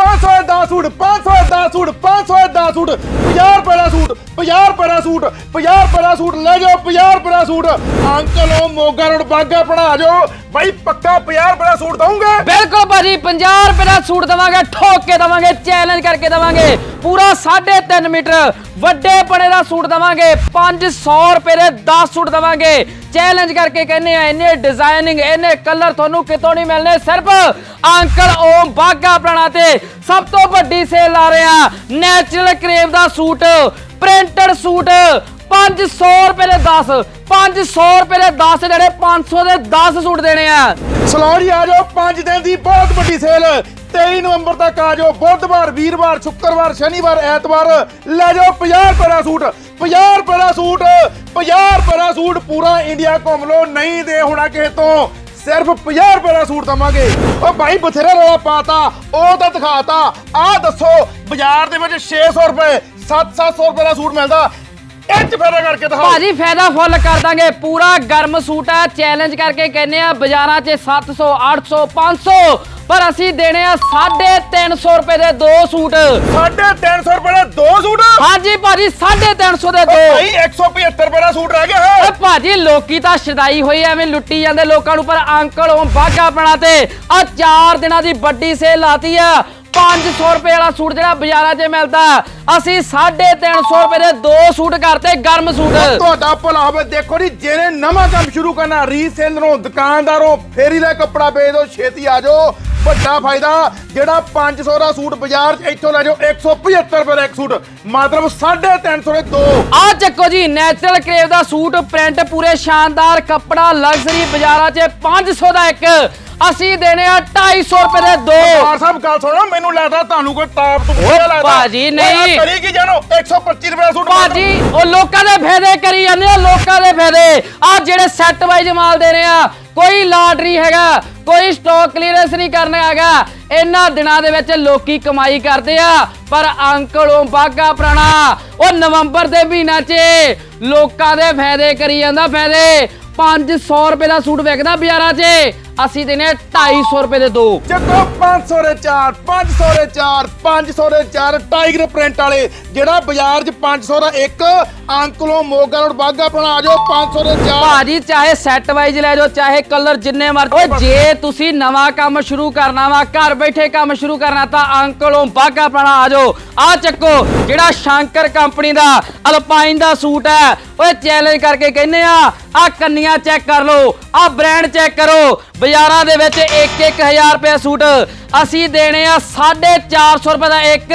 500 ਦਾ ਸੂਟ 500 ਦਾ ਸੂਟ 500 ਦਾ ਸੂਟ 50 ਰੁਪਏ ਦਾ ਸੂਟ। 50 ਰੁਪਏ ਦਾ ਸੂਟ 50 ਰੁਪਏ ਦਾ ਸੂਟ ਲੈ ਜਾਓ 50 ਰੁਪਏ ਦਾ ਸੂਟ। ਅੰਕਲ, ਉਹ ਮੋਗਾ ਰੋਡ ਬਾਗਾ ਬਣਾ ਜਾਓ। ਬਾਈ, ਪੱਕਾ 50 ਰੁਪਏ ਦਾ ਸੂਟ ਦਊਂਗੇ। ਬਿਲਕੁਲ ਭਾਜੀ 50 ਰੁਪਏ ਦਾ ਸੂਟ ਦਵਾਂਗੇ, ਠੋਕ ਕੇ ਦਵਾਂਗੇ ਚੈਲੰਜ ਕਰਕੇ ਦਵਾਂਗੇ। ਪੂਰਾ 3.5 ਮੀਟਰ ਵੱਡੇ ਪੜੇ ਦਾ ਸੂਟ ਦਵਾਂਗੇ 500 ਰੁਪਏ ਦੇ 10 ਸੂਟ ਦਵਾਂਗੇ। ਚੈਲੰਜ ਕਰਕੇ ਕਹਿੰਨੇ ਆ, ਇੰਨੇ ਡਿਜ਼ਾਈਨਿੰਗ ਇੰਨੇ ਕਲਰ ਤੁਹਾਨੂੰ ਕਿਤੋਂ ਨਹੀਂ ਮਿਲਨੇ ਸਿਰਫ ਅੰਕਲ ਓਮ ਬਾਗਾ ਪ੍ਰਾਣਾ ਤੇ ਸਭ ਤੋਂ ਵੱਡੀ ਸੇਲ ਆ ਰਿਹਾ ਨੈਚੁਰਲ ਕਰੇਵ ਦਾ ਸੂਟ। ਪ੍ਰਿੰਟਡ ਸੂਟ 500 ਰੁਪਏ ਦੇ 10 500 ਰੁਪਏ ਦੇ 10 ਜਿਹੜੇ 500 ਦੇ 10 ਸੂਟ ਦੇਣੇ ਆ। ਸਲੌਰੀ ਆ ਜਾਓ 5 ਦਿਨ ਦੀ ਬਹੁਤ ਵੱਡੀ ਸੇਲ। 23 ਨਵੰਬਰ ਤੱਕ ਆ ਜਾਓ, ਬੁੱਧਵਾਰ, ਵੀਰਵਾਰ, ਸ਼ੁੱਕਰਵਾਰ, ਸ਼ਨੀਵਾਰ, ਐਤਵਾਰ। ਲੈ ਜਾਓ 50 ਰੁਪਏ ਦਾ ਸੂਟ 50 ਰੁਪਏ ਦਾ ਸੂਟ 50 ਰੁਪਏ ਦਾ ਸੂਟ ਪੂਰਾ ਇੰਡੀਆ ਘੁੰਮ ਲਓ, ਨਹੀਂ ਦੇ ਹੋਣਾ ਕਿਸੇ ਤੋਂ ਸਿਰਫ 50 ਰੁਪਏ ਦਾ ਸੂਟ ਦਵਾਂਗੇ। ਉਹ ਭਾਈ ਬਥੇਰਾ ਰੌਲਾ ਪਾਤਾ, ਉਹ ਤਾਂ ਦਿਖਾਤਾ। ਆਹ ਦੱਸੋ, ਬਾਜ਼ਾਰ ਦੇ ਵਿੱਚ 600 ਰੁਪਏ 7-700 ਰੁਪਏ ਦਾ ਸੂਟ ਮਿਲਦਾ। ਇੰਚ ਫੇਰਾ ਕਰਕੇ ਦਿਖਾਓ। ਭਾਜੀ ਫਾਇਦਾ ਫੁੱਲ ਕਰ ਦਾਂਗੇ। ਪੂਰਾ ਗਰਮ ਸੂਟ ਹੈ ਚੈਲੰਜ ਕਰਕੇ ਕਹਿੰਨੇ ਆ ਬਾਜ਼ਾਰਾਂ 'ਚ 700 800 500 ਪਰ ਅਸੀਂ ਦੇਣੇ ਆ 350 ਰੁਪਏ ਦੇ ਦੋ ਸੂਟ। 350 ਰੁਪਏ ਦੇ ਦੋ ਸੂਟ? ਹਾਂਜੀ ਭਾਜੀ 350 ਦੇ ਦੋ। ਭਾਈ 175 ਰੁਪਏ ਦਾ ਸੂਟ ਰਹਿ ਗਿਆ ਹੈ ਓਏ ਭਾਜੀ ਲੋਕੀ ਤਾਂ ਸ਼ਦਾਈ ਹੋਈ ਐਵੇਂ ਲੁੱਟੀ ਜਾਂਦੇ ਲੋਕਾਂ ਨੂੰ ਪਰ ਅੰਕਲ ਉਹ ਬਾਗਾ ਬਣਾ ਤੇ। ਆ 4 ਦਿਨਾਂ ਦੀ ਵੱਡੀ ਸੇਲ ਲਾਤੀ ਆ। 500 ਰੁਪਏ ਵਾਲਾ ਸੂਟ ਜਿਹੜਾ ਬਾਜ਼ਾਰਾਂ 'ਚ ਮਿਲਦਾ ਅਸੀਂ 350 ਰੁਪਏ ਦੇ ਦੋ ਸੂਟ ਕਰਤੇ ਗਰਮ ਸੂਟ। ਤੁਹਾਡਾ ਭਲਾ ਹੋਵੇ ਦੇਖੋ ਜੀ ਜਿਹਨੇ ਨਵਾਂ ਕੰਮ ਸ਼ੁਰੂ ਕਰਨਾ ਰੀਸੇਲਰੋਂ ਦੁਕਾਨਦਾਰੋਂ ਫੇਰੀ ਦਾ ਕੱਪੜਾ ਵੇਚ ਦਿਓ ਛੇਤੀ ਆ ਜਾਓ। ਵੱਡਾ ਫਾਇਦਾ ਜਿਹੜਾ 500 ਦਾ ਸੂਟ ਬਾਜ਼ਾਰ 'ਚ ਇੱਥੋਂ ਲੈ ਜਾਓ 175 ਰੁਪਏ ਦਾ ਇੱਕ ਸੂਟ ਮਤਲਬ 350 ਦੇ ਦੋ। ਆ ਚੱਕੋ ਜੀ ਨੈਚੁਰਲ ਕਰੇਵ ਦਾ ਸੂਟ ਪ੍ਰਿੰਟ ਪੂਰੇ ਸ਼ਾਨਦਾਰ ਕੱਪੜਾ ਲਗਜ਼ਰੀ ਬਾਜ਼ਾਰਾਂ 'ਚ 500 ਦਾ ਇੱਕ। ਅਸੀਂ ਦੇਣੇ ਆ 250 ਰੁਪਏ ਦੇ ਦੋ। ਸਰਦਾਰ ਸਾਹਿਬ ਗੱਲ ਸੁਣੋ ਮੈਨੂੰ ਲੱਗਦਾ ਤੁਹਾਨੂੰ ਕੋਈ ਟਾਪ ਤੋਂ ਓਏ ਭਾਜੀ, ਨਹੀਂ। ਕਰੀ ਕੀ ਜਾਨੋ 125 ਰੁਪਏ ਦਾ ਸੂਟ ਭਾਜੀ ਉਹ ਲੋਕਾਂ ਦੇ ਫਾਇਦੇ ਕਰੀ ਜਾਂਦੇ ਆ ਲੋਕਾਂ ਦੇ ਫਾਇਦੇ। ਆ ਜਿਹੜੇ ਸੈੱਟ ਵਾਈਜ਼ ਮਾਲ ਦੇ ਰਹੇ ਆ ਕੋਈ ਲਾਟ ਨਹੀਂ ਹੈਗਾ ਕੋਈ ਸਟਾਕ ਕਲੀਅਰੈਂਸ ਨਹੀਂ ਕਰਨਾ ਹੈਗਾ। ਇਹਨਾਂ ਦਿਨਾਂ ਦੇ ਵਿੱਚ ਲੋਕੀ ਕਮਾਈ ਕਰਦੇ ਆ ਪਰ ਅੰਕਲ ਉਹ ਬਾਗਾ ਪੁਰਾਣਾ ਉਹ ਨਵੰਬਰ ਦੇ ਮਹੀਨਾ 'ਚ ਲੋਕਾਂ ਦੇ ਫਾਇਦੇ ਕਰੀ ਜਾਂਦਾ ਫਾਇਦੇ। 500 ਰੁਪਏ ਦਾ ਸੂਟ ਵਿਕਦਾ ਬਾਜ਼ਾਰਾਂ 'ਚ। ਅਸੀਂ ਦਿਨੇ 250 ਰੁਪਏ ਦੇ ਦੋ। ਚੱਕੋ 500 ਦੇ 4 500 ਦੇ 4 500 ਦੇ 4 ਟਾਈਗਰ ਪ੍ਰਿੰਟ ਵਾਲੇ। ਜਿਹੜਾ ਬਾਜ਼ਾਰ 'ਚ 500 ਦਾ ਇੱਕ ਅੰਕਲੋਂ ਮੋਗਾ ਰੋਡ ਬਾਗਾ ਬਣਾ ਜਾਓ 500 ਦੇ 4 ਭਾਜੀ ਚਾਹੇ ਸੈੱਟ ਵਾਈਜ਼ ਲੈ ਜਾਓ ਚਾਹੇ ਕਲਰ ਜਿੰਨੇ ਮਰਜ਼ੀ ਓਏ ਜੇ ਤੁਸੀਂ ਨਵਾਂ ਕੰਮ ਸ਼ੁਰੂ ਕਰਨਾ ਵਾ ਘਰ ਬੈਠੇ ਕੰਮ ਸ਼ੁਰੂ ਕਰਨਾ ਤਾਂ ਅੰਕਲੋਂ ਬਾਗਾ ਪਣਾ ਆ ਜਾਓ। ਆ ਚੱਕੋ ਜਿਹੜਾ ਸ਼ੰਕਰ ਕੰਪਨੀ ਦਾ ਅਲਪਾਈਨ ਦਾ ਸੂਟ ਹੈ ਓਏ ਚੈਲੰਜ ਕਰਕੇ ਕਹਿੰਨੇ ਆ ਆ ਕੰਨੀਆਂ ਚੈੱਕ ਕਰ ਲਓ ਆ ਬ੍ਰਾਂਡ ਚੈੱਕ ਕਰੋ ਬਾਜ਼ਾਰਾਂ ਦੇ ਵਿੱਚ 1-1000 ਰੁਪਏ ਸੂਟ। ਅਸੀਂ ਦੇਣੇ ਆ 450 ਰੁਪਏ ਦਾ ਇੱਕ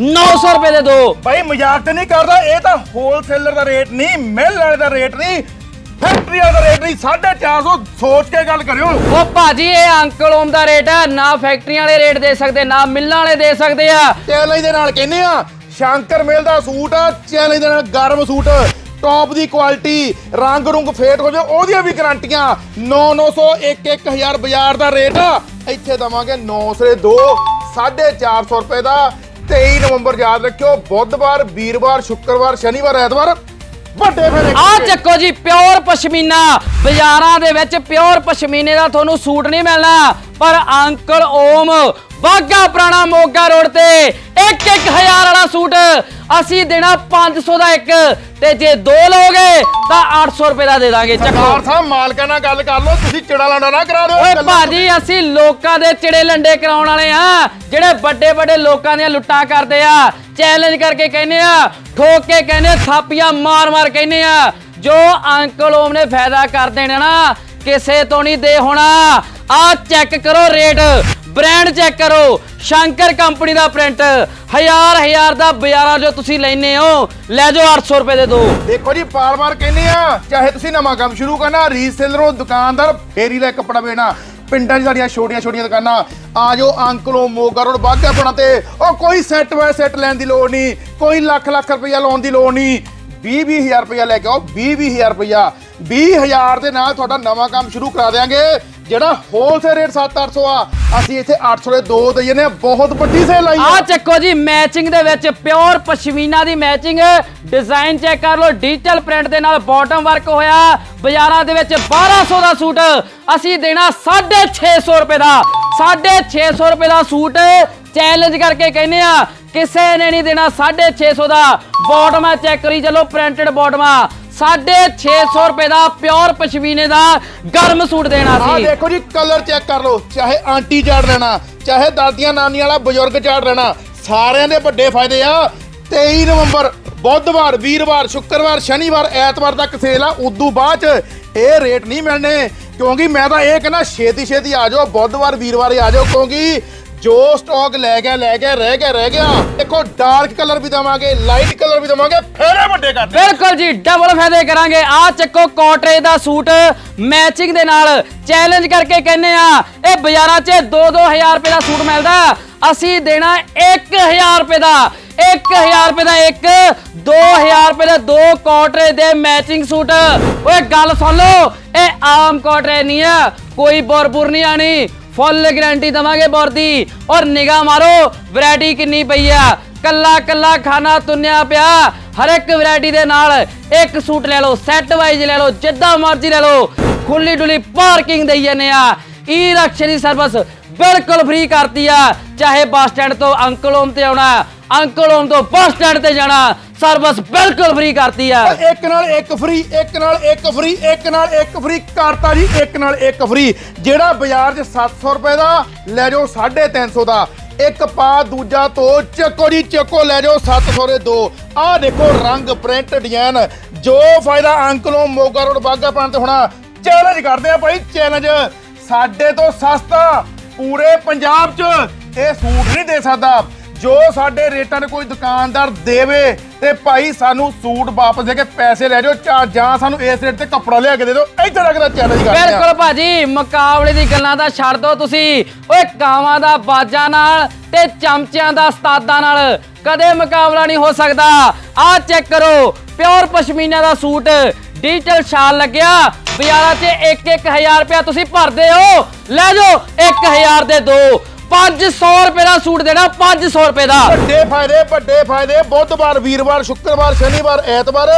900 ਰੁਪਏ ਦੇ ਦੋ। ਭਾਈ ਮਜ਼ਾਕ ਤੇ ਨਹੀਂ ਕਰਦਾ ਇਹ ਤਾਂ ਹੋਲਸੇਲਰ ਦਾ ਰੇਟ ਨਹੀਂ ਮਿਲ ਵਾਲੇ ਦਾ ਰੇਟ ਨਹੀਂ ਫੈਕਟਰੀ ਵਾਲੇ ਦਾ ਰੇਟ ਨਹੀਂ 450 ਸੋਚ ਕੇ ਗੱਲ ਕਰਿਓ। ਉਹ ਭਾਜੀ ਇਹ ਅੰਕਲ ਓਮ ਦਾ ਰੇਟ ਹੈ ਨਾ ਫੈਕਟਰੀਆਂ ਵਾਲੇ ਰੇਟ ਦੇ ਸਕਦੇ ਨਾ ਮਿੱਲਾਂ ਵਾਲੇ ਦੇ ਸਕਦੇ ਆ। ਚੈਲੰਜ ਦੇ ਨਾਲ ਕਹਿੰਦੇ ਆ ਸ਼ੰਕਰ ਮੇਲ ਦਾ ਸੂਟ ਆ ਚੈਲੰਜ ਦੇ ਨਾਲ ਗਰਮ ਸੂਟ। ਟੌਪ ਦੀ ਕੁਆਲਿਟੀ ਰੰਗ ਰੁੰਗ ਫੇਟ ਹੋ ਜਾ ਉਹਦੀਆਂ ਵੀ ਗਾਰੰਟੀਆਂ। 9-900 1-1000 ਬਾਜ਼ਾਰ ਦਾ ਰੇਟ। ਇੱਥੇ ਦਵਾਂਗੇ 900 ਦੇ 2 450 ਰੁਪਏ ਦਾ। 23 ਨਵੰਬਰ ਯਾਦ ਰੱਖਿਓ ਬੁੱਧਵਾਰ ਵੀਰਵਾਰ ਸ਼ੁੱਕਰਵਾਰ ਸ਼ਨੀਵਾਰ ਐਤਵਾਰ ਵੱਡੇ ਫੇਰੇ ਆ ਚੱਕੋ ਜੀ ਪਿਓਰ ਪਸ਼ਮੀਨਾ। ਬਾਜ਼ਾਰਾਂ ਦੇ ਵਿੱਚ ਪਿਓਰ ਪਸ਼ਮੀਨੇ ਦਾ ਤੁਹਾਨੂੰ ਸੂਟ ਨਹੀਂ ਮਿਲਣਾ ਪਰ ਅੰਕਲ ਓਮ ਬਾਗਾ ਪੁਰਾਣਾ ਮੋਗਾ ਰੋਡ ਤੇ 1-1000 ਵਾਲਾ ਸੂਟ ਅਸੀਂ ਦੇਣਾ 500 ਦਾ ਇੱਕ ਤੇ ਜੇ ਦੋ ਲਓਗੇ ਤਾਂ 800 ਰੁਪਏ ਦਾ ਦੇ ਦਾਂਗੇ ਚੱਕੋ। ਸਰਦਾਰ ਸਾਹਿਬ ਮਾਲਕਾਂ ਨਾਲ ਗੱਲ ਕਰ ਲਓ ਤੁਸੀਂ ਚਿੜਾ ਲਾਂਡਾ ਨਾ ਕਰਾ ਦਿਓ ਓਏ ਗੱਲਾਂ- ਭਾਜੀ ਅਸੀਂ ਲੋਕਾਂ ਦੇ ਚਿੜੇ ਲੰਡੇ ਕਰਾਉਣ ਵਾਲੇ ਆ ਜਿਹੜੇ ਵੱਡੇ ਵੱਡੇ ਲੋਕਾਂ ਦੀਆਂ ਲੁੱਟਾਂ ਕਰਦੇ ਆ ਚੈਲੰਜ ਕਰਕੇ ਕਹਿੰਦੇ ਆ ਠੋਕ ਕੇ ਕਹਿੰਦੇ ਥਾਪੀਆਂ ਮਾਰ ਮਾਰ ਕਹਿੰਦੇ ਆ ਜੋ ਅੰਕਲ ਓਮ ਨੇ ਫਾਇਦਾ ਕਰ ਦੇਣਾ ਨਾ ਕਿਸੇ ਤੋਂ ਨਹੀਂ ਦੇ ਹੋਣਾ। ਆ ਚੈੱਕ ਕਰੋ ਰੇਟ ਬ੍ਰਾਂਡ ਚੈੱਕ ਕਰੋ। ਸ਼ੰਕਰ ਕੰਪਨੀ ਦਾ ਪ੍ਰਿੰਟ ਹਜ਼ਾਰ ਹਜ਼ਾਰ ਦਾ ਬਾਜ਼ਾਰਾਂ ਜੋ ਤੁਸੀਂ ਲੈਨੇ ਹੋ, ਲੈ ਜਾਓ 800 ਰੁਪਏ ਦੇ ਦੋ। ਦੇਖੋ ਜੀ ਬਾਰ-ਬਾਰ ਕਹਿੰਦੇ ਆ, ਚਾਹੇ ਤੁਸੀਂ ਨਵਾਂ ਕੰਮ ਸ਼ੁਰੂ ਕਰਨਾ ਰੀਸੇਲਰੋਂ ਦੁਕਾਨਦਾਰ, ਫੇਰੀ ਲੈ ਕੱਪੜਾ ਵੇਣਾ ਪਿੰਡਾਂ 'ਚ ਸਾਡੀਆਂ ਛੋਟੀਆਂ-ਛੋਟੀਆਂ ਦੁਕਾਨਾਂ, ਆ ਜਾਓ ਅੰਕਲੋਂ ਮੋਗਾ ਰੋਡ ਬਾਗਾ ਬਣਾ ਤੇ, ਉਹ ਕੋਈ ਸੈੱਟ ਵਾਇ ਸੈੱਟ ਲੈਣ ਦੀ ਲੋੜ ਨਹੀਂ, ਕੋਈ ਲੱਖ ਲੱਖ ਰੁਪਇਆ ਲਾਉਣ ਦੀ ਲੋੜ ਨਹੀਂ। 20 ਹਜ਼ਾਰ ਰੁਪਇਆ ਲੈ ਕੇ ਆਓ 20 ਹਜ਼ਾਰ ਰੁਪਈਆ। 20000 ਦੇ ਨਾਲ ਤੁਹਾਡਾ ਨਵਾਂ ਕੰਮ ਸ਼ੁਰੂ ਕਰਾ ਦੇਾਂਗੇ ਜਿਹੜਾ ਹੋਲਸੇਲ ਰੇਟ 7-800 ਆ, ਅਸੀਂ ਇੱਥੇ 800 ਦੇ ਦੋ ਦਈਏ ਨੇ ਬਹੁਤ ਵੱਡੀ ਸੇਲ ਲਾਈ ਆ। ਚੱਕੋ ਜੀ ਮੈਚਿੰਗ ਦੇ ਵਿੱਚ ਪਿਓਰ ਪਸ਼ਮੀਨਾ ਦੀ ਮੈਚਿੰਗ ਡਿਜ਼ਾਈਨ ਚੈੱਕ ਕਰ ਲਓ ਡਿਜੀਟਲ ਪ੍ਰਿੰਟ ਦੇ ਨਾਲ ਬਾਟਮ ਵਰਕ ਹੋਇਆ। ਬਾਜ਼ਾਰਾਂ ਦੇ ਵਿੱਚ 1200 ਦਾ ਸੂਟ, ਅਸੀਂ ਦੇਣਾ 650 ਰੁਪਏ ਦਾ। 650 ਰੁਪਏ ਦਾ ਸੂਟ ਚੈਲੰਜ ਕਰਕੇ ਕਹਿੰਦੇ ਆ, ਕਿਸੇ ਨੇ ਨਹੀਂ ਦੇਣਾ 650 ਦਾ। ਬਾਟਮ ਆ ਚੈੱਕ ਕਰੀ ਚਲੋ ਪ੍ਰਿੰਟਡ ਬਾਟਮ ਆ। 650 ਰੁਪਏ ਦਾ ਪਿਓਰ ਪਸ਼ਮੀਨੇ ਦਾ ਗਰਮ ਸੂਟ ਦੇਣਾ ਆ ਸੀ। ਦੇਖੋ ਜੀ ਕਲਰ ਚੈੱਕ ਕਰ ਲਓ ਚਾਹੇ ਆਂਟੀ ਚਾੜ ਲੈਣਾ ਚਾਹੇ ਦਾਦੀਆਂ ਨਾਨੀਆਂ ਵਾਲਾ ਬਜ਼ੁਰਗ ਚਾੜ ਲੈਣਾ ਸਾਰਿਆਂ ਦੇ ਵੱਡੇ ਫਾਇਦੇ ਆ। 23 ਨਵੰਬਰ ਬੁੱਧਵਾਰ ਵੀਰਵਾਰ ਸ਼ੁੱਕਰਵਾਰ ਸ਼ਨੀਵਾਰ ਐਤਵਾਰ ਤੱਕ ਸੇਲ ਆ ਉਦੋਂ ਬਾਅਦ ਚ ਇਹ ਰੇਟ ਨਹੀਂ ਮਿਲਣੇ ਕਿਉਂਕਿ ਮੈਂ ਤਾਂ ਇਹ ਕਹਿੰਦਾ ਛੇਤੀ ਛੇਤੀ ਆ ਜਾਓ ਬੁੱਧਵਾਰ ਵੀਰਵਾਰ ਹੀ ਆ ਜਾਓ ਕਿਉਂਕਿ ਜੋ ਸਟਾਕ ਲੈ ਗਿਆ ਲੈ ਗਿਆ, ਰਹਿ ਗਿਆ ਰਹਿ ਗਿਆ। ਦੇਖੋ ਡਾਰਕ ਕਲਰ ਵੀ ਦਵਾਂਗੇ ਲਾਈਟ ਕਲਰ ਵੀ ਦਵਾਂਗੇ, ਫੇਰੇ ਵੱਡੇ ਕਰਦੇ ਬਿਲਕੁਲ ਜੀ ਡਬਲ ਫਾਇਦੇ ਕਰਾਂਗੇ। ਆ ਚੱਕੋ ਕੋਟਰੇ ਦਾ ਸੂਟ ਮੈਚਿੰਗ ਦੇ ਨਾਲ। ਚੈਲੰਜ ਕਰਕੇ ਕਹਿੰਨੇ ਆ, ਇਹ ਬਾਜ਼ਾਰਾਂ 'ਚ 2-2000 ਰੁਪਏ ਦਾ ਸੂਟ ਮਿਲਦਾ। ਅਸੀਂ ਦੇਣਾ 1000 ਰੁਪਏ ਦਾ। 1000 ਰੁਪਏ ਦਾ ਇੱਕ 2000 ਰੁਪਏ ਦੇ ਦੋ ਕੋਟਰੇ ਦੇ ਮੈਚਿੰਗ ਸੂਟ। ਓਏ, ਗੱਲ ਸੁਣ ਲਓ, ਇਹ ਆਮ ਕੋਟਰੇ ਨਹੀਂ ਆ। ਕੋਈ ਬੋਰਬੁਰ ਨਹੀਂ ਆਣੀ। ਫੁੱਲ ਗਾਰੰਟੀ ਦਵਾਂਗੇ ਬੋਰ ਦੀ ਔਰ ਨਿਗਾਹ ਮਾਰੋ ਵੈਰਾਈਟੀ ਕਿੰਨੀ ਪਈ ਆ। ਕੱਲਾ ਕੱਲਾ ਖਾਣਾ ਤੁੰਨਿਆ ਪਿਆ। ਹਰ ਇੱਕ ਵੈਰਾਈਟੀ ਦੇ ਨਾਲ ਇੱਕ ਸੂਟ ਲੈ ਲਓ ਸੈੱਟ ਵਾਈਜ਼ ਲੈ ਲਓ, ਜਿੱਦਾਂ ਮਰਜ਼ੀ ਲੈ ਲਓ। ਖੁੱਲੀ ਡੁੱਲੀ ਪਾਰਕਿੰਗ ਦੇਈ ਜਾਂਦੇ ਆ। ਈ ਰਕਸ਼ੇ ਦੀ ਸਰਵਿਸ ਬਿਲਕੁਲ ਫ੍ਰੀ ਕਰਤੀ ਆ। ਚਾਹੇ ਬੱਸ ਸਟੈਂਡ ਤੋਂ ਅੰਕਲ ਹੋਮ ਤੇ ਆਉਣਾ, ਅੰਕਲ ਹੋਮ ਤੋਂ ਬੱਸ ਸਟੈਂਡ ਤੇ ਜਾਣਾ ਸਰਵਿਸ ਬਿਲਕੁਲ ਫ੍ਰੀ ਕਰਤੀ ਆ। ਇੱਕ ਨਾਲ ਇੱਕ ਫ੍ਰੀ ਇੱਕ ਨਾਲ ਇੱਕ ਫ੍ਰੀ ਇੱਕ ਨਾਲ ਇੱਕ ਫ੍ਰੀ ਕਰਤਾ ਜੀ, ਇੱਕ ਨਾਲ ਇੱਕ ਫ੍ਰੀ ਜਿਹੜਾ ਬਾਜ਼ਾਰ 'ਚ 700 ਰੁਪਏ ਦਾ, ਲੈ ਜਾਓ 350 ਦਾ। ਇੱਕ ਪਾ ਦੂਜਾ ਤੋਂ ਚੱਕੋ ਜੀ, ਚੱਕੋ, ਲੈ ਜਾਓ 700 ਦੇ ਦੋ। ਆਹ ਦੇਖੋ ਰੰਗ ਪ੍ਰਿੰਟ ਡਿਜ਼ਾਈਨ ਜੋ ਫਾਇਦਾ ਅੰਕਲੋਂ ਮੋਗਾ ਰੋਡ ਬਾਗਾ ਪਾਣ ਤੇ ਹੋਣਾ ਚੈਲੰਜ ਕਰਦੇ ਆ ਭਾਈ ਚੈਲੰਜ ਸਾਡੇ ਤੋਂ ਸਸਤਾ, ਪੂਰੇ ਪੰਜਾਬ 'ਚ ਇਹ ਸੂਟ ਨਹੀਂ ਦੇ ਸਕਦਾ। ਜੋ ਸਾਡੇ ਰੇਟਾਂ ਦੇ ਕੋਈ ਦੁਕਾਨਦਾਰ ਦੇਵੇ ਤੇ ਭਾਈ ਸਾਨੂੰ ਸੂਟ ਵਾਪਸ ਦੇ ਕੇ ਪੈਸੇ ਲੈ ਜਾਓ ਚਾ- ਜਾਂ ਸਾਨੂੰ ਇਸ ਰੇਟ ਤੇ ਕੱਪੜਾ ਲਿਆ ਕੇ ਦੇ ਦਿਓ। ਇੱਥੇ ਤੱਕ ਦਾ ਚੈਲੰਜ ਕਰਦੇ ਆ ਬਿਲਕੁਲ ਭਾਜੀ, ਮੁਕਾਬਲੇ ਦੀ ਗੱਲਾਂ ਤਾਂ ਛੱਡ ਦੋ ਤੁਸੀਂ। ਓਏ, ਕਾਵਾਂ ਦਾ ਬਾਜਾਂ ਨਾਲ ਤੇ ਚਮਚਿਆਂ ਦਾ ਸਤਾਦਾਂ ਨਾਲ। ਕਦੇ ਮੁਕਾਬਲਾ ਨਹੀਂ ਹੋ ਸਕਦਾ। ਆਹ ਚੈੱਕ ਕਰੋ ਪਿਓਰ ਪਸ਼ਮੀਨਾ ਦਾ ਸੂਟ। ਡਿਜੀਟਲ ਸ਼ਾਲ ਲੱਗਿਆ। ਬਾਜ਼ਾਰਾਂ 'ਚ 1-1000 ਰੁਪਇਆ ਤੁਸੀਂ ਭਰਦੇ ਹੋ। ਲੈ ਜਾਓ 1000 ਦੇ ਦੋ। 500 ਰੁਪਏ ਦਾ ਸੂਟ ਦੇਣਾ 500 ਰੁਪਏ ਦਾ। ਵੱਡੇ ਫਾਇਦੇ ਵੱਡੇ ਫਾਇਦੇ। ਬੁੱਧਵਾਰ ਵੀਰਵਾਰ ਸ਼ੁੱਕਰਵਾਰ ਸ਼ਨੀਵਾਰ ਐਤਵਾਰ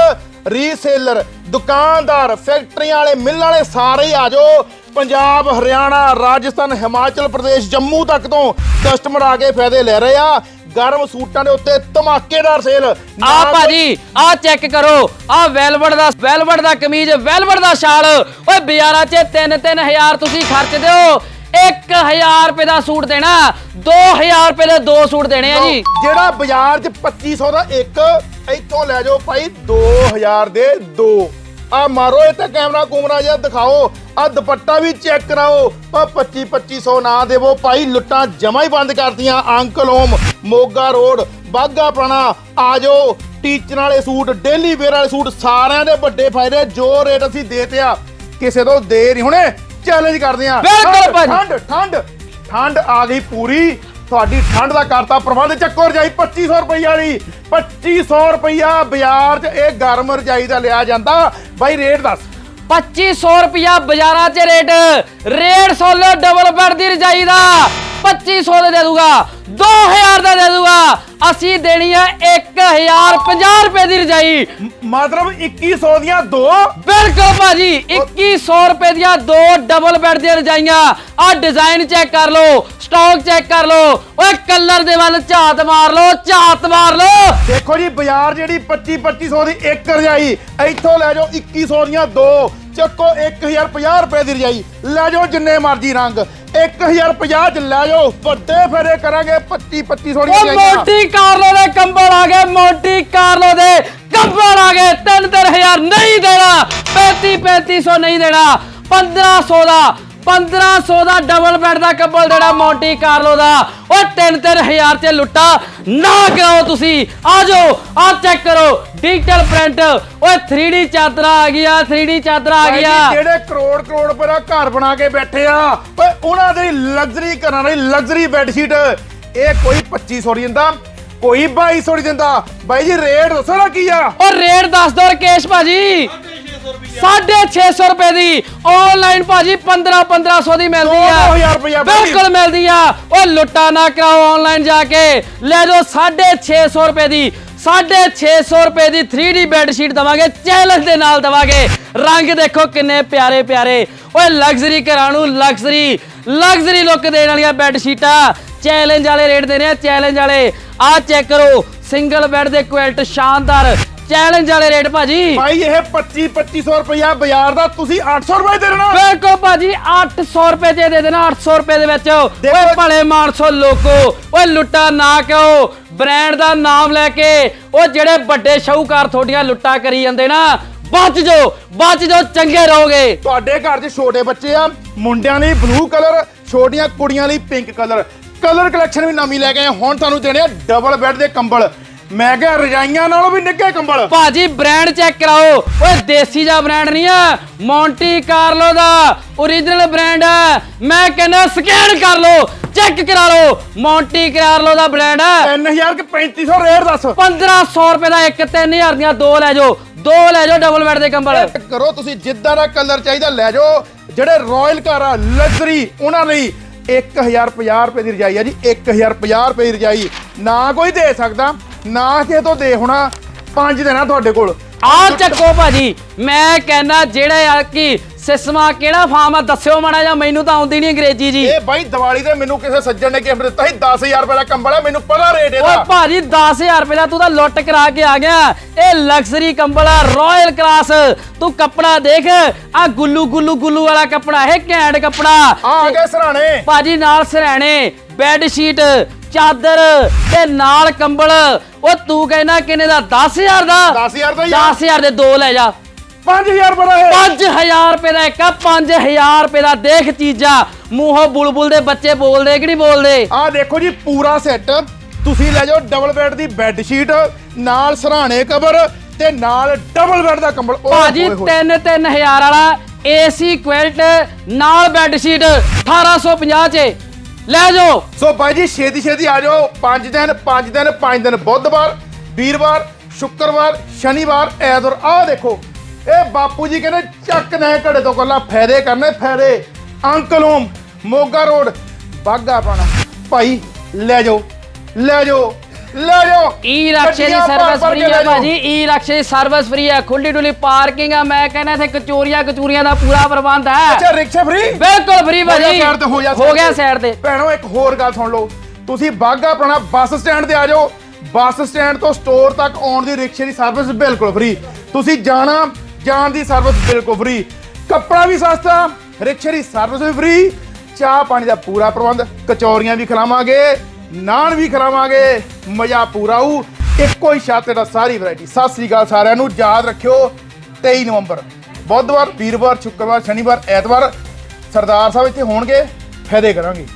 ਰੀਸੇਲਰ ਦੁਕਾਨਦਾਰ ਫੈਕਟਰੀਆਂ ਵਾਲੇ ਮਿੱਲ ਵਾਲੇ ਸਾਰੇ ਆ ਜਾਓ। ਪੰਜਾਬ ਹਰਿਆਣਾ ਰਾਜਸਥਾਨ ਹਿਮਾਚਲ ਪ੍ਰਦੇਸ਼ ਜੰਮੂ ਤੱਕ ਤੋਂ ਕਸਟਮਰ ਆ ਕੇ ਫਾਇਦੇ ਲੈ ਰਹੇ ਆ। ਗਰਮ ਸੂਟਾਂ ਦੇ ਉੱਤੇ ਧਮਾਕੇਦਾਰ ਸੇਲ ਆ ਭਾਜੀ ਆ ਚੈੱਕ ਕਰੋ। ਆ ਵੈਲਵਟ ਦਾ ਵੈਲਵਟ ਦਾ ਕਮੀਜ਼ ਵੈਲਵਟ ਦਾ ਸ਼ਾਲ। ਓਏ ਬਾਜ਼ਾਰਾਂ 'ਚ 3-3000 ਤੁਸੀਂ ਖਰਚਦੇ ਹੋ। 1000 ਰੁਪਏ ਦਾ ਸੂਟ ਦੇਣਾ 2000 ਰੁਪਏ ਦੇ ਦੋ ਸੂਟ ਦੇਣੇ ਆ ਜੀ। ਜਿਹੜਾ ਬਾਜ਼ਾਰ 'ਚ 2500 ਦਾ ਇੱਕ ਇੱਥੋਂ ਲੈ ਜਾਓ ਭਾਈ 2000 ਦੇ ਦੋ। ਆ ਮਾਰੋ ਇਹ ਤੇ ਕੈਮਰਾ ਕੂਮਰਾ ਜਿਹਾ ਦਿਖਾਓ। ਆ ਦੁਪੱਟਾ ਵੀ ਚੈੱਕ ਕਰਾਓ। ਆ 25 2500 ਨਾ ਦੇਵੋ ਭਾਈ ਲੁੱਟਾਂ ਜਮਾ ਹੀ ਬੰਦ ਕਰਤੀਆਂ uncle home Moga road Bagha Purana. ਆ ਜਾਓ ਟੀਚਰ ਵਾਲੇ ਸੂਟ ਡੇਲੀ ਵੇਅਰ ਵਾਲੇ ਸੂਟ ਸਾਰਿਆਂ ਦੇ ਵੱਡੇ ਫਾਇਦੇ ਜੋ ਰੇਟ ਅਸੀਂ ਦੇਤੇ ਆ ਕਿਸੇ ਤੋਂ ਦੇ ਨਹੀਂ ਹੁਣੇ। ਚੈਲੰਜ ਕਰਦੇ ਆ ਬਿਲਕੁਲ ਭਾਜੀ। ਠੰਡ ਠੰਡ। ਠੰਡ ਆ ਗਈ ਪੂਰੀ। ਤੁਹਾਡੀ ਠੰਡ ਦਾ ਕਰਤਾ ਪ੍ਰਬੰਧ। ਚੱਕੋ ਰਜਾਈ 2500 ਰੁਪਏ ਵਾਲੀ। 2500 ਰੁਪਈਆ ਬਾਜ਼ਾਰ 'ਚ ਇਹ ਗਰਮ ਰਜਾਈ ਦਾ ਲਿਆ ਜਾਂਦਾ। ਬਾਈ ਰੇਟ ਦੱਸ। 2500 ਰੁਪਿਆ ਬਾਜ਼ਾਰਾਂ 'ਚ rate. Rate solo double bed ਦੀ ਰਜਾਈ ਦਾ। 2500 ਦੇ ਦੇ ਦੂਗਾ। 2000 ਦਾ ਅਸੀਂ ਦੇਣੀ ਆ 1050 ਰੁਪਏ ਦੀ ਰਜਾਈ। ਮਤਲਬ 2100 ਦੀਆਂ ਦੋ? ਬਿਲਕੁਲ ਭਾਜੀ 2100 ਰੁਪਏ ਦੀਆਂ ਦੋ ਡਬਲ ਬੈੱਡ ਦੀਆਂ ਰਜਾਈਆਂ। ਆ ਡਿਜ਼ਾਈਨ ਚੈੱਕ ਕਰ ਲਓ ਸਟਾਕ ਚੈੱਕ ਕਰ ਲਓ। ਓਏ ਕਲਰ ਦੇ ਵੱਲ ਝਾਤ ਮਾਰ ਲਓ ਝਾਤ ਮਾਰ ਲਓ। ਦੇਖੋ ਜੀ ਬਾਜ਼ਾਰ ਜਿਹੜੀ 25 2500 ਦੀ ਇੱਕ ਰਜਾਈ ਇੱਥੋਂ ਲੈ ਜਾਓ 2100 ਦੀਆਂ ਦੋ। ਚੱਕੋ 1050 ਰੁਪਏ ਦੀ ਰਜਾਈ। ਲੈ ਜਾਓ ਜਿੰਨੇ ਮਰਜ਼ੀ ਰੰਗ। 1050 ਚ ਲੈ ਜਾਓ। ਵੱਡੇ ਫੇਰੇ ਕਰਾਂਗੇ 25 2500 ਦੀਆਂ ਉਹ ਰਜਾਈਆਂ। ਮੋਟੀ ਕਾਰਲੋ ਦੇ ਕੰਬਲ ਆ ਗਏ ਮੋਟੀ ਕਾਰਲੋ ਦੇ ਕੰਬਲ ਆ ਗਏ। 3-3000 ਨਹੀਂ ਦੇਣਾ 35-3500 ਨਹੀਂ ਦੇਣਾ 1500 ਦਾ 1500 ਦਾ ਡਬਲ ਬੈੱਡ ਦਾ ਕੰਬਲ ਦੇਣਾ ਮੋਟੀ ਕਾਰਲੋ ਦਾ ਓਏ 3-3000 ਚ ਲੁੱਟਾ। ਨਾ ਕਰਾਓ ਤੁਸੀਂ? ਆ ਜਾਓ ਆ ਚੈੱਕ ਕਰੋ। ਡਿਜੀਟਲ ਪ੍ਰਿੰਟ ਓਏ 3D ਚਾਦਰਾ ਆ ਗਿਆ 3D ਚਾਦਰਾ ਆ ਗਿਆ ਜਿਹੜੇ ਕਰੋੜ ਕਰੋੜ ਰੁਪਏ ਦਾ ਘਰ ਬਣਾ ਕੇ ਬੈਠੇ ਆ ਓਏ ਉਹਨਾਂ ਦੇ ਲਗਜ਼ਰੀ ਘਰਾਂ ਦੀ ਲਗਜ਼ਰੀ ਬੈੱਡ ਸ਼ੀਟ ਇਹ ਕੋਈ 2500 ਦੀ ਦਿੰਦਾ ਕੋਈ 2200 ਦੀ ਦਿੰਦਾ। ਬਾਈ ਜੀ ਰੇਟ ਦੱਸੋ ਨਾ ਕੀ ਆ? ਔਰ ਰੇਟ ਦੱਸ ਦੋ ਰਕੇਸ਼ ਭਾਜੀ। 650 ਰੁਪਏ ਦੀ ਆਨਲਾਈਨ ਭਾਜੀ 15 1500 ਦੀ ਮਿਲਦੀ ਆ। 2000 ਰੁਪਇਆ ਬਾਈ। ਬਿਲਕੁਲ ਮਿਲਦੀ ਆ। ਓ ਲੁੱਟਾ ਨਾ ਕਰਾਓ ਆਨਲਾਈਨ ਜਾ ਕੇ। ਲੈ ਜਾਓ 650 ਰੁਪਏ ਦੀ 650 ਰੁਪਏ ਦੀ 3D ਬੈੱਡ ਸ਼ੀਟ ਦਵਾਂਗੇ ਚੈਲੰਜ ਦੇ ਨਾਲ ਦਵਾਂਗੇ। ਰੰਗ ਦੇਖੋ ਕਿੰਨੇ ਪਿਆਰੇ ਪਿਆਰੇ। ਓਏ ਲਗਜ਼ਰੀ ਘਰਾਂ ਨੂੰ ਲਗਜ਼ਰੀ ਲਗਜ਼ਰੀ ਲੁੱਕ ਦੇਣ ਵਾਲੀਆਂ ਬੈੱਡ ਸ਼ੀਟਾਂ ਚੈਲੰਜ ਵਾਲੇ ਰੇਟ ਦੇ ਰਹੇ ਆ ਚੈਲੰਜ ਵਾਲੇ। ਆ ਚੈੱਕ ਕਰੋ ਸਿੰਗਲ ਬੈੱਡ ਦੇ ਕੁਆਲਿਟੀ ਸ਼ਾਨਦਾਰ। ਚੈਲੰਜ ਵਾਲੇ ਰੇਟ ਭਾਜੀ। ਭਾਈ ਇਹ 25 2500 ਰੁਪਇਆ ਬਾਜ਼ਾਰ ਦਾ ਤੁਸੀਂ 800 ਰੁਪਏ ਦੇ ਦੇਣਾ। ਬਿਲਕੁਲ ਭਾਜੀ 800 ਰੁਪਏ ਚ ਦੇ ਦੇਣਾ 800 ਰੁਪਏ ਦੇ ਵਿੱਚ। ਓਏ ਭਲੇ ਮਾਨਸੋ ਲੋਕੋ ਓਏ ਲੁੱਟਾ ਨਾ ਕਿਉ? ਬ੍ਰਾਂਡ ਦਾ ਨਾਮ ਲੈ ਕੇ ਉਹ ਜਿਹੜੇ ਵੱਡੇ ਸ਼ਾਹੂਕਾਰ ਤੁਹਾਡੀਆਂ ਲੁੱਟਾ ਕਰੀ ਜਾਂਦੇ ਨਾ ਬਚ ਜਾਓ ਬਚ ਜਾਓ ਚੰਗੇ ਰਹੋਗੇ। ਤੁਹਾਡੇ ਘਰ 'ਚ ਛੋਟੇ ਬੱਚੇ ਆ ਮੁੰਡਿਆਂ ਲਈ ਬਲੂ ਕਲਰ ਛੋਟੀਆਂ ਕੁੜੀਆਂ ਲਈ ਪਿੰਕ ਕਲਰ ਕਲਰ ਕਲੈਕਸ਼ਨ ਵੀ ਨਵੀਂ ਲੈ ਕੇ ਆਏ ਹੁਣ ਤੁਹਾਨੂੰ ਦੇਣੇ ਆ ਡਬਲ ਬੈੱਡ ਦੇ ਕੰਬਲ। ਮੈਂ ਕਿਹਾ ਰਜਾਈਆਂ ਨਾਲੋਂ ਵੀ ਨਿੱਘੇ ਕੰਬਲ। ਭਾਜੀ ਬ੍ਰਾਂਡ ਚੈੱਕ ਕਰਾਓ। ਓਏ ਦੇਸੀ ਦਾ ਬ੍ਰਾਂਡ ਨਹੀਂ ਆ। ਮੌਂਟੀ ਕਾਰਲੋ ਦਾ origignal ਬ੍ਰਾਂਡ ਆ। ਮੈਂ ਕਹਿੰਦਾ ਸਕੈਨ ਕਰ ਲਓ ਚੈੱਕ ਕਰਾ ਲਓ। ਮੌਂਟੀ ਕਾਰਲੋ ਦਾ ਬ੍ਰਾਂਡ ਆ। 3000 ਕਿ 3500 ਰੇਟ ਦੱਸ। 1500 ਰੁਪਏ ਦਾ ਇੱਕ 3000 ਦੀਆਂ ਦੋ ਲੈ ਜਾਓ। ਦੋ ਲੈ ਜਾਓ ਡਬਲ ਬੈੱਡ ਦੇ ਕੰਬਲ। ਕਰੋ ਤੁਸੀਂ ਜਿੱਦਾਂ ਦਾ ਕਲਰ ਚਾਹੀਦਾ ਲੈ ਜਾਓ। ਜਿਹੜੇ ਰਾਇਲ ਘਰ ਆ ਲਗਜ਼ਰੀ ਉਹਨਾਂ ਲਈ 1050 ਰੁਪਏ ਦੀ ਰਜਾਈ ਆ ਜੀ। 1050 ਰੁਪਏ ਦੀ ਰਜਾਈ। ਨਾ ਕੋਈ ਦੇ ਸਕਦਾ। ਨਾ ਕਿਸੇ ਤੋਂ ਦੇ ਹੋਣਾ ਪੰਜ ਦੇਣਾ ਤੁਹਾਡੇ ਕੋਲ। ਆ ਚੱਕੋ ਭਾਜੀ ਮੈਂ ਕਹਿੰਦਾ ਜਿਹੜੇ ਆ ਕਿ ਸਿਸਮਾ ਕਿਹੜਾ ਫਾਰਮ ਆ ਦੱਸਿਓ ਮਾੜਾ ਜਾਂ ਮੈਨੂੰ ਤਾਂ ਆਉਂਦੀ ਨਹੀਂ ਅੰਗਰੇਜ਼ੀ ਜੀ। ਇਹ ਬਾਈ ਦੀਵਾਲੀ ਤੇ ਮੈਨੂੰ ਕਿਸੇ ਸੱਜਣ ਨੇ ਗਿਫਟ ਦਿੱਤਾ ਸੀ 10000 ਰੁਪਏ ਦਾ ਕੰਬਲ ਹੈ ਮੈਨੂੰ ਪਤਾ ਰੇਟ ਓਏ ਇਹਦਾ ਭਾਜੀ 10000 ਰੁਪਏ ਦਾ ਤੂੰ ਤਾਂ ਲੁੱਟ ਕਰਾ ਕੇ ਆ ਗਿਆ। ਇਹ ਲਗਜ਼ਰੀ ਕੰਬਲ ਆ ਰਾਇਲ ਕਲਾਸ ਤੂੰ ਕੱਪੜਾ ਦੇਖ ਆ ਗੁੱਲੂ ਗੁੱਲੂ ਗੁੱਲੂ ਵਾਲਾ ਕੱਪੜਾ ਇਹ ਘੈਂਟ ਕੱਪੜਾ। ਆ ਆ ਗਏ ਸਰਾਣੇ। ਭਾਜੀ ਨਾਲ ਸਰਹਿਣੇ ਬੈੱਡ ਸ਼ੀਟ ਚਾਦਰ ਤੇ ਨਾਲ ਕੰਬਲ। ਉਹ ਤੂੰ ਕਹਿੰਦਾ ਕਿੰਨੇ ਦਾ? 10000 ਦਾ। 10000 ਦਾ ਆ। 10000 ਦੇ ਦੋ ਲੈ ਜਾ। 5000 ਰੁਪਏ ਦਾ ਇਹ। 5000 ਰੁਪਏ ਦਾ ਇੱਕ ਆ 5000 ਰੁਪਏ ਦਾ ਦੇਖ ਚੀਜ਼ਾਂ। ਮੂੰਹੋਂ ਬੁਲਬੁਲ ਦੇ ਬੱਚੇ ਬੋਲਦੇ ਕਿ ਨਹੀਂ ਬੋਲਦੇ? ਆ ਦੇਖੋ ਜੀ ਪੂਰਾ ਸੈੱਟ ਤੁਸੀਂ ਲੈ ਜਾਓ ਡਬਲ ਬੈੱਡ ਦੀ ਬੈੱਡ ਸ਼ੀਟ ਨਾਲ ਸਰਾਣੇ ਕਵਰ ਤੇ ਨਾਲ ਡਬਲ ਬੈੱਡ ਦਾ ਕੰਬਲ। ਭਾਜੀ ਹੋਏ ਹੋਏ। 3 3000 ਵਾਲਾ ਏਸੀ ਕੁਇਲਟ ਨਾਲ ਬੈੱਡ ਸ਼ੀਟ 1850 ਚ। ਲੈ ਜਾਓ। ਸੋ ਭਾਈ ਜੀ, ਛੇਤੀ ਛੇਤੀ ਆ ਜਾਓ। 5 ਦਿਨ 5 ਦਿਨ 5 ਦਿਨ ਬੁੱਧਵਾਰ, ਵੀਰਵਾਰ, ਸ਼ੁੱਕਰਵਾਰ, ਸ਼ਨੀਵਾਰ, ਐਤਵਾਰ। ਆਹ ਦੇਖੋ, ਇਹ ਬਾਪੂ ਜੀ ਕਹਿੰਦੇ ਚੱਕ ਨੇ ਘੜੇ ਤੋਂ ਕੱਲਾ, ਫਾਇਦੇ ਕਰਨੇ ਫਾਇਦੇ। Uncle home Moga road Bagha Purana. ਭਾਈ, ਲੈ ਜਾਓ ਲੈ ਜਾਓ। ਲੈ ਜਾਓ। ਈ ਰਕਸ਼ੇ ਦੀ ਗੱਡੀਆਂ ਭਰ ਸਰਵਿਸ ਭਰ ਫ੍ਰੀ ਕੇ ਹੈ ਲੈ ਜਾਓ। ਭਾਜੀ। ਈ ਰਕਸ਼ੇ ਦੀ ਸਰਵਿਸ ਫ੍ਰੀ ਹੈ ਖੁੱਲੀ ਡੁੱਲੀ ਪਾਰਕਿੰਗ ਆ। ਮੈਂ ਕਹਿੰਦਾ ਇੱਥੇ ਕਚੋਰੀਆਂ ਕਚੂਰੀਆਂ ਦਾ ਪੂਰਾ ਪ੍ਰਬੰਧ ਹੈ। ਅੱਛਾ ਰਿਕਸ਼ਾ ਫ੍ਰੀ ਬਿਲਕੁਲ ਫ੍ਰੀ ਭਾਜੀ। ਸਾਈਡ ਤੇ ਹੋ ਜਾ ਹੋ ਗਿਆ ਸਾਈਡ ਤੇ। ਭੈਣੋ ਇੱਕ ਹੋਰ ਗੱਲ ਸੁਣ ਲਓ। ਤੁਸੀਂ ਬਾਗਾ ਪੁਰਾਣਾ ਬੱਸ ਸਟੈਂਡ ਤੇ ਆ ਜਾਓ। ਬੱਸ ਸਟੈਂਡ ਤੋਂ ਸਟੋਰ ਤੱਕ ਆਉਣ ਦੀ ਰਿਕਸ਼ੇ ਦੀ ਸਰਵਿਸ ਬਿਲਕੁਲ ਫ੍ਰੀ ਤੁਸੀਂ ਜਾਣਾ ਜਾਣ ਦੀ ਸਰਵਿਸ ਬਿਲਕੁਲ ਫ੍ਰੀ ਕੱਪੜਾ ਵੀ ਸਸਤਾ ਰਿਕਸ਼ੇ ਦੀ ਸਰਵਿਸ ਵੀ ਫ੍ਰੀ ਚਾਹ ਪਾਣੀ ਦਾ ਪੂਰਾ ਪ੍ਰਬੰਧ। ਕਚੌਰੀਆਂ ਵੀ ਖਿਲਾਵਾਂਗੇ। ਨਾਨ ਵੀ ਖਿਲਾਵਾਂਗੇ। ਮਜ਼ਾ ਪੂਰਾ ਆਊ। ਇੱਕੋ ਹੀ ਛੱਤ ਦਾ ਸਾਰੀ ਵੈਰਾਈਟੀ ਸਤਿ ਸ੍ਰੀ ਅਕਾਲ ਸਾਰਿਆਂ ਨੂੰ। ਯਾਦ ਰੱਖਿਓ 23 ਨਵੰਬਰ। ਬੁੱਧਵਾਰ, ਵੀਰਵਾਰ, ਸ਼ੁੱਕਰਵਾਰ, ਸ਼ਨੀਵਾਰ, ਐਤਵਾਰ ਸਰਦਾਰ ਸਾਹਿਬ ਇੱਥੇ ਹੋਣਗੇ। ਫਾਇਦੇ ਕਰਾਂਗੇ।